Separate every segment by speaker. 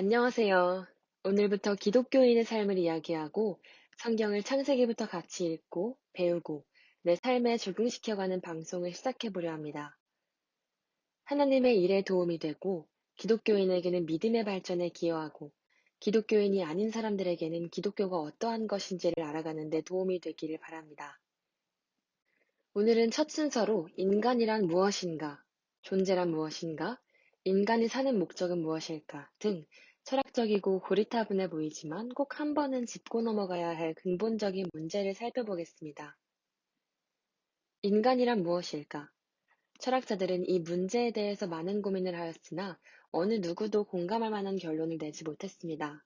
Speaker 1: 안녕하세요. 오늘부터 기독교인의 삶을 이야기하고 성경을 창세기부터 같이 읽고 배우고 내 삶에 적용시켜가는 방송을 시작해보려 합니다. 하나님의 일에 도움이 되고 기독교인에게는 믿음의 발전에 기여하고 기독교인이 아닌 사람들에게는 기독교가 어떠한 것인지를 알아가는 데 도움이 되기를 바랍니다. 오늘은 첫 순서로 인간이란 무엇인가, 존재란 무엇인가, 인간이 사는 목적은 무엇일까 등 철학적이고 고리타분해 보이지만 꼭 한 번은 짚고 넘어가야 할 근본적인 문제를 살펴보겠습니다. 인간이란 무엇일까? 철학자들은 이 문제에 대해서 많은 고민을 하였으나 어느 누구도 공감할 만한 결론을 내지 못했습니다.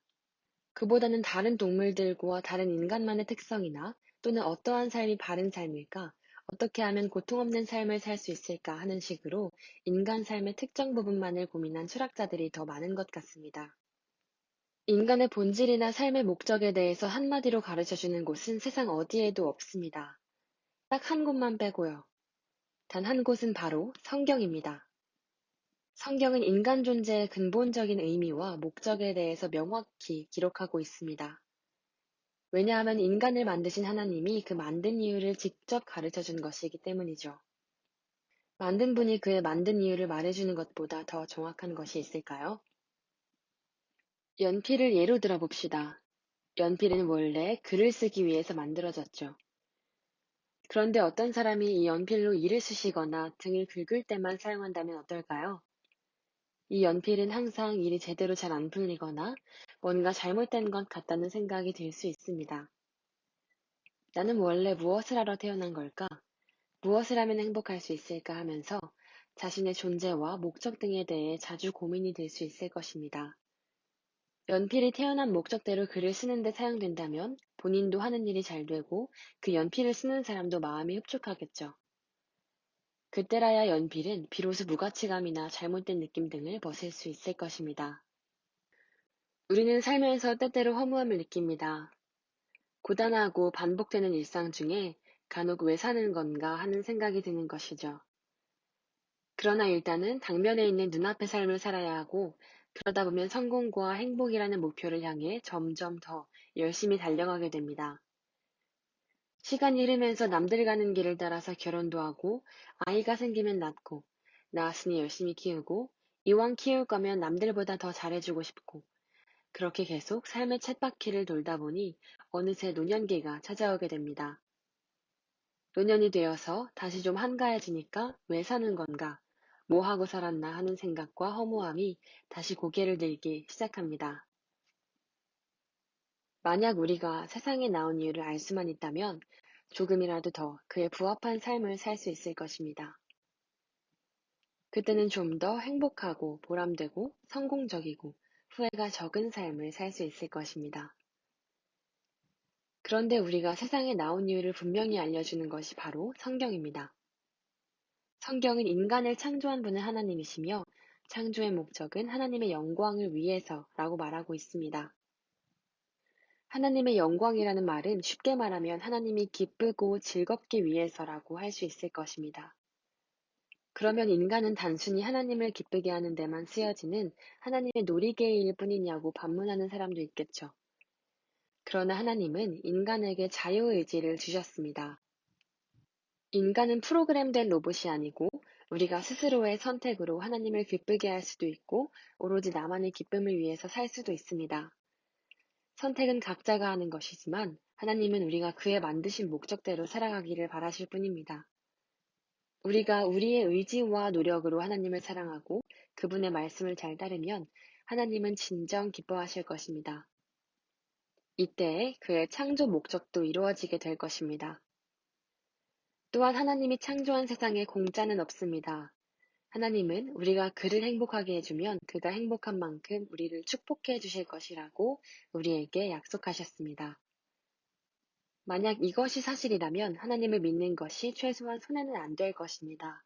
Speaker 1: 그보다는 다른 동물들과 다른 인간만의 특성이나 또는 어떠한 삶이 바른 삶일까? 어떻게 하면 고통 없는 삶을 살 수 있을까 하는 식으로 인간 삶의 특정 부분만을 고민한 철학자들이 더 많은 것 같습니다. 인간의 본질이나 삶의 목적에 대해서 한마디로 가르쳐 주는 곳은 세상 어디에도 없습니다. 딱 한 곳만 빼고요. 단 한 곳은 바로 성경입니다. 성경은 인간 존재의 근본적인 의미와 목적에 대해서 명확히 기록하고 있습니다. 왜냐하면 인간을 만드신 하나님이 그 만든 이유를 직접 가르쳐 준 것이기 때문이죠. 만든 분이 그의 만든 이유를 말해주는 것보다 더 정확한 것이 있을까요? 연필을 예로 들어봅시다. 연필은 원래 글을 쓰기 위해서 만들어졌죠. 그런데 어떤 사람이 이 연필로 일을 쓰시거나 등을 긁을 때만 사용한다면 어떨까요? 이 연필은 항상 일이 제대로 잘 안 풀리거나 뭔가 잘못된 것 같다는 생각이 들 수 있습니다. 나는 원래 무엇을 하러 태어난 걸까? 무엇을 하면 행복할 수 있을까 하면서 자신의 존재와 목적 등에 대해 자주 고민이 될 수 있을 것입니다. 연필이 태어난 목적대로 글을 쓰는 데 사용된다면 본인도 하는 일이 잘 되고 그 연필을 쓰는 사람도 마음이 흡족하겠죠. 그때라야 연필은 비로소 무가치감이나 잘못된 느낌 등을 벗을 수 있을 것입니다. 우리는 살면서 때때로 허무함을 느낍니다. 고단하고 반복되는 일상 중에 간혹 왜 사는 건가 하는 생각이 드는 것이죠. 그러나 일단은 당면에 있는 눈앞의 삶을 살아야 하고 그러다 보면 성공과 행복이라는 목표를 향해 점점 더 열심히 달려가게 됩니다. 시간이 흐르면서 남들 가는 길을 따라서 결혼도 하고 아이가 생기면 낳고 낳았으니 열심히 키우고 이왕 키울 거면 남들보다 더 잘해주고 싶고 그렇게 계속 삶의 쳇바퀴를 돌다 보니 어느새 노년기가 찾아오게 됩니다. 노년이 되어서 다시 좀 한가해지니까 왜 사는 건가 뭐 하고 살았나 하는 생각과 허무함이 다시 고개를 들기 시작합니다. 만약 우리가 세상에 나온 이유를 알 수만 있다면 조금이라도 더 그에 부합한 삶을 살 수 있을 것입니다. 그때는 좀 더 행복하고 보람되고 성공적이고 후회가 적은 삶을 살 수 있을 것입니다. 그런데 우리가 세상에 나온 이유를 분명히 알려주는 것이 바로 성경입니다. 성경은 인간을 창조한 분은 하나님이시며 창조의 목적은 하나님의 영광을 위해서라고 말하고 있습니다. 하나님의 영광이라는 말은 쉽게 말하면 하나님이 기쁘고 즐겁기 위해서라고 할 수 있을 것입니다. 그러면 인간은 단순히 하나님을 기쁘게 하는 데만 쓰여지는 하나님의 놀이개일 뿐이냐고 반문하는 사람도 있겠죠. 그러나 하나님은 인간에게 자유의지를 주셨습니다. 인간은 프로그램된 로봇이 아니고 우리가 스스로의 선택으로 하나님을 기쁘게 할 수도 있고 오로지 나만의 기쁨을 위해서 살 수도 있습니다. 선택은 각자가 하는 것이지만 하나님은 우리가 그의 만드신 목적대로 살아가기를 바라실 뿐입니다. 우리가 우리의 의지와 노력으로 하나님을 사랑하고 그분의 말씀을 잘 따르면 하나님은 진정 기뻐하실 것입니다. 이때에 그의 창조 목적도 이루어지게 될 것입니다. 또한 하나님이 창조한 세상에 공짜는 없습니다. 하나님은 우리가 그를 행복하게 해주면 그가 행복한 만큼 우리를 축복해 주실 것이라고 우리에게 약속하셨습니다. 만약 이것이 사실이라면 하나님을 믿는 것이 최소한 손해는 안 될 것입니다.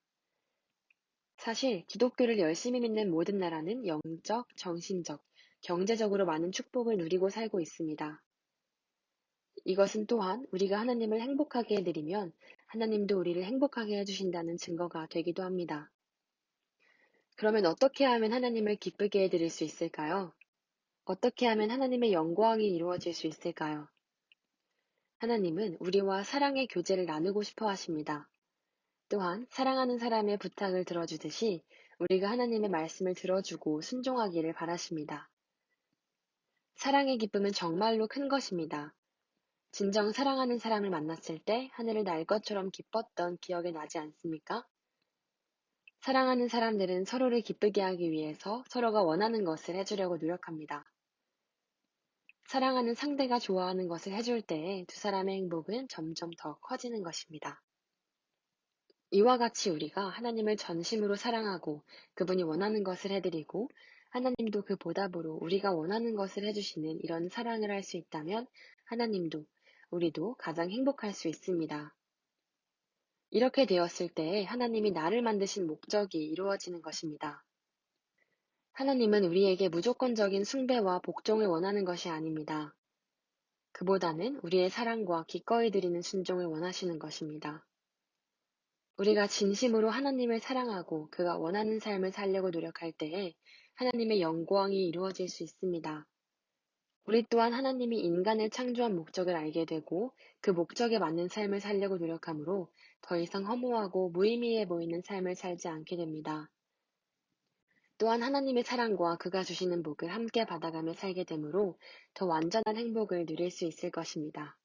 Speaker 1: 사실 기독교를 열심히 믿는 모든 나라는 영적, 정신적, 경제적으로 많은 축복을 누리고 살고 있습니다. 이것은 또한 우리가 하나님을 행복하게 해드리면 하나님도 우리를 행복하게 해주신다는 증거가 되기도 합니다. 그러면 어떻게 하면 하나님을 기쁘게 해드릴 수 있을까요? 어떻게 하면 하나님의 영광이 이루어질 수 있을까요? 하나님은 우리와 사랑의 교제를 나누고 싶어 하십니다. 또한 사랑하는 사람의 부탁을 들어주듯이 우리가 하나님의 말씀을 들어주고 순종하기를 바라십니다. 사랑의 기쁨은 정말로 큰 것입니다. 진정 사랑하는 사람을 만났을 때 하늘을 날 것처럼 기뻤던 기억이 나지 않습니까? 사랑하는 사람들은 서로를 기쁘게 하기 위해서 서로가 원하는 것을 해주려고 노력합니다. 사랑하는 상대가 좋아하는 것을 해줄 때에 두 사람의 행복은 점점 더 커지는 것입니다. 이와 같이 우리가 하나님을 전심으로 사랑하고 그분이 원하는 것을 해드리고 하나님도 그 보답으로 우리가 원하는 것을 해주시는 이런 사랑을 할 수 있다면 하나님도 우리도 가장 행복할 수 있습니다. 이렇게 되었을 때에 하나님이 나를 만드신 목적이 이루어지는 것입니다. 하나님은 우리에게 무조건적인 숭배와 복종을 원하는 것이 아닙니다. 그보다는 우리의 사랑과 기꺼이 드리는 순종을 원하시는 것입니다. 우리가 진심으로 하나님을 사랑하고 그가 원하는 삶을 살려고 노력할 때에 하나님의 영광이 이루어질 수 있습니다. 우리 또한 하나님이 인간을 창조한 목적을 알게 되고 그 목적에 맞는 삶을 살려고 노력하므로 더 이상 허무하고 무의미해 보이는 삶을 살지 않게 됩니다. 또한 하나님의 사랑과 그가 주시는 복을 함께 받아가며 살게 되므로 더 완전한 행복을 누릴 수 있을 것입니다.